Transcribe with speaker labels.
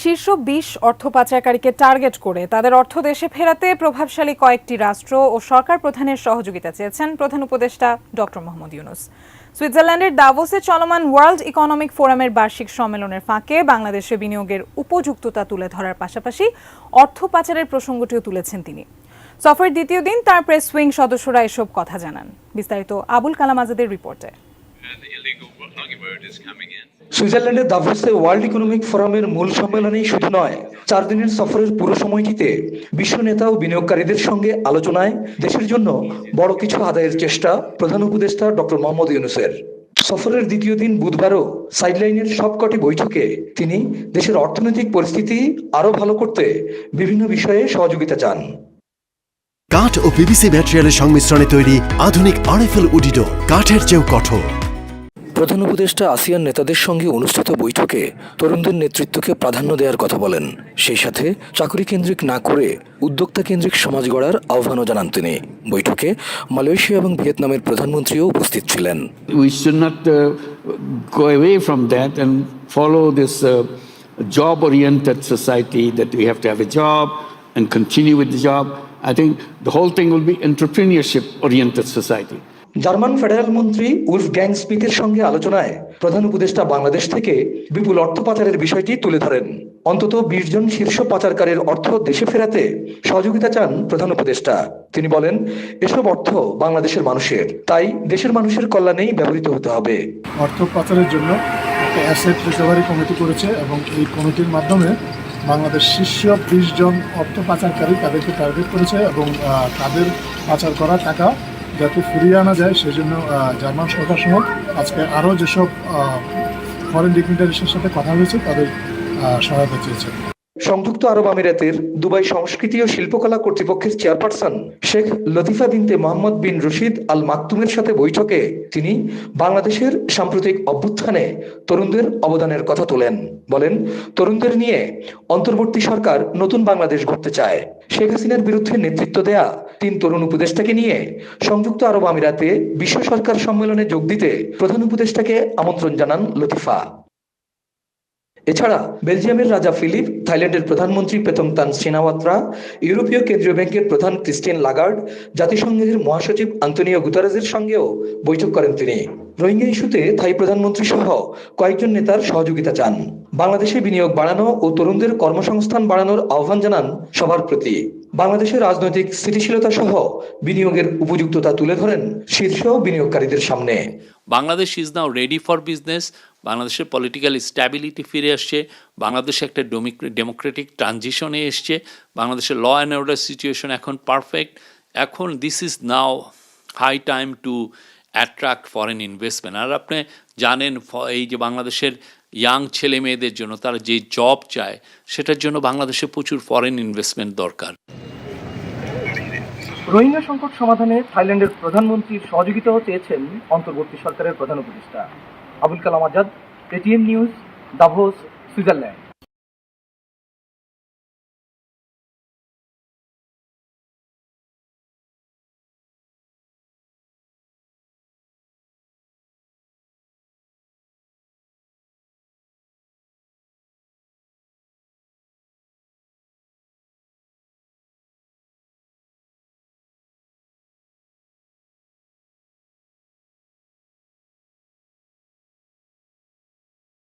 Speaker 1: শীর্ষ বিশ অর্থ পাচারকারীকে টার্গেট করে তাদের অর্থ দেশে ফেরাতে প্রভাবশালী কয়েকটি রাষ্ট্র ও সরকার প্রধানের সহযোগিতা চেয়েছেন প্রধান উপদেষ্টা ডক্টর মোহাম্মদ ইউনুস। সুইজারল্যান্ডের দাভোসে চলমান ওয়ার্ল্ড ইকোনমিক ফোরামের বার্ষিক সম্মেলনের ফাঁকে বাংলাদেশে বিনিয়োগের উপযুক্ততা তুলে ধরার পাশাপাশি অর্থ পাচারের প্রসঙ্গটিও তুলেছেন তিনি। সফরের দ্বিতীয় দিন তার প্রেস উইং সদস্যরা এসব কথা জানান। বিস্তারিত আবুল কালাম আজাদের রিপোর্টে।
Speaker 2: সুইজারল্যান্ডের দাভোসে ওয়ার্ল্ড ইকোনমিক ফোরামের মূল সম্মেলনেই শুধু নয় চার দিনের সফরের পুরো সময়টিতে বিশ্ব নেতা ও বিনিয়োগকারীদের সঙ্গে আলোচনায় দেশের জন্য বড় কিছু আদায়ের চেষ্টা প্রধান উপদেষ্টা ডক্টর মোহাম্মদ ইউনুসের। সফরের দ্বিতীয় দিন বুধবারও সাইডলাইনের সবকটি বৈঠকে তিনি দেশের অর্থনৈতিক পরিস্থিতি আরও ভালো করতে বিভিন্ন বিষয়ে সহযোগিতা চান।
Speaker 3: কাঠ ও পিভিসি ম্যাটেরিয়ালের সংমিশ্রণে তৈরি আধুনিক আরএফএল উডিডোর কাঠের চেয়েও কঠোর।
Speaker 4: প্রধান উপদেষ্টা আসিয়ান নেতাদের সঙ্গে অনুষ্ঠিত বৈঠকে তরুণদের নেতৃত্বকে প্রাধান্য দেওয়ার কথা বলেন। সেই সাথে চাকরি কেন্দ্রিক না করে উদ্যোক্তা কেন্দ্রিক সমাজ গড়ার আহ্বানও জানান তিনি। বৈঠকে মালয়েশিয়া এবং ভিয়েতনামের প্রধানমন্ত্রীও উপস্থিত ছিলেন।
Speaker 5: uh, uh, Job oriented society that we have to have a job and continue with the job. I think the whole thing will be entrepreneurship oriented society.
Speaker 2: German federal মন্ত্রী উলফ গ্যাং স্মিথের সঙ্গে আলোচনায় প্রধান উপদেষ্টা বাংলাদেশ থেকে বিপুল অর্থ পাচারের বিষয়টি তুলে ধরেন। অন্তত বিশ জন শীর্ষ পাচারকারীর অর্থ দেশে ফেরাতে সহযোগিতা চান প্রধান উপদেষ্টা। তিনি বলেন, এসব অর্থ বাংলাদেশের মানুষের, তাই দেশের মানুষের কল্যাণেই ব্যবহৃত হতে হবে।
Speaker 6: অর্থ পাচারের জন্য অ্যাসেট রিকভারি কমিটি করেছে এবং এই কমিটির মাধ্যমে বাংলাদেশ শীর্ষ বিশ জন অর্থ পাচারকারী তাদেরকে টার্গেট করেছে এবং তাদের পাচার করা টাকা যাতে ফিরিয়ে আনা যায়, সেজন্য জার্মান সরকার সহ আজকে আরও যেসব ফরেন ডিগনিটারিসের সাথে কথা হয়েছে, তাদের সহায়তা চেয়েছে।
Speaker 2: সংযুক্ত আরব আমিরাতের দুবাই সংস্কৃতি ও শিল্পকলা কর্তৃপক্ষের chairperson Sheikh Latifa bint Mohammed bin Rashid Al মাকতুমের সাথে বৈঠকে তিনি বাংলাদেশের সাম্প্রতিক অভ্যুত্থানে তরুণদের অবদানের কথা তোলেন। বলেন, তরুণদের নিয়ে অন্তর্বর্তী সরকার নতুন বাংলাদেশ গড়তে চায়। শেখ হাসিনার বিরুদ্ধে নেতৃত্ব দেয়া তিন তরুণ উপদেষ্টাকে নিয়ে সংযুক্ত আরব আমিরাতে বিশ্ব সরকার সম্মেলনে যোগ দিতে প্রধান উপদেষ্টাকে আমন্ত্রণ জানান লতিফা। এছাড়া বেলজিয়ামের রাজা ফিলিপ, থাইল্যান্ডের প্রধানমন্ত্রী পেতংতান সিনাওয়াত্রা ইউরোপীয় কেন্দ্রীয় ব্যাংকের প্রধান ক্রিস্টিয়ান লাগার্ড, জাতিসংঘের মহাসচিব আন্তনিও গুতারেজের সঙ্গেও বৈঠক করেন তিনি। রোহিঙ্গা ইস্যুতে থাই প্রধানমন্ত্রী সহ কয়েকজন নেতার সহযোগিতা চান। বাংলাদেশে বিনিয়োগ বাড়ানো ও তরুণদের কর্মসংস্থান বাড়ানোর আহ্বান জানান সবার প্রতি। বাংলাদেশের রাজনৈতিক স্থিতিশীলতা সহ বিনিয়োগের উপযুক্ততা তুলে ধরেন শীর্ষ বিনিয়োগকারীদের সামনে।
Speaker 7: Bangladesh is now ready for business বাংলাদেশের পলিটিক্যাল স্ট্যাবিলিটি ফিরে আসছে, বাংলাদেশে একটা ডেমোক্রেটিক ট্রানজিশনে এসছে, বাংলাদেশের ল অ্যান্ড অর্ডার সিচুয়েশন এখন পারফেক্ট এখন this is now high time to attract foreign investment আর আপনি জানেন এই যে বাংলাদেশের ইয়াং ছেলে মেয়েদের জন্য তারা যে জব চায়, সেটার জন্য বাংলাদেশে প্রচুর ফরেন ইনভেস্টমেন্ট দরকার।
Speaker 8: রোহিঙ্গা সংকট সমাধানে থাইল্যান্ডের প্রধানমন্ত্রীর সহযোগিতাও চেয়েছেন অন্তর্বর্তী সরকারের প্রধান উপদেষ্টা। Abul Kalam Azad ATM news Davos Switzerland.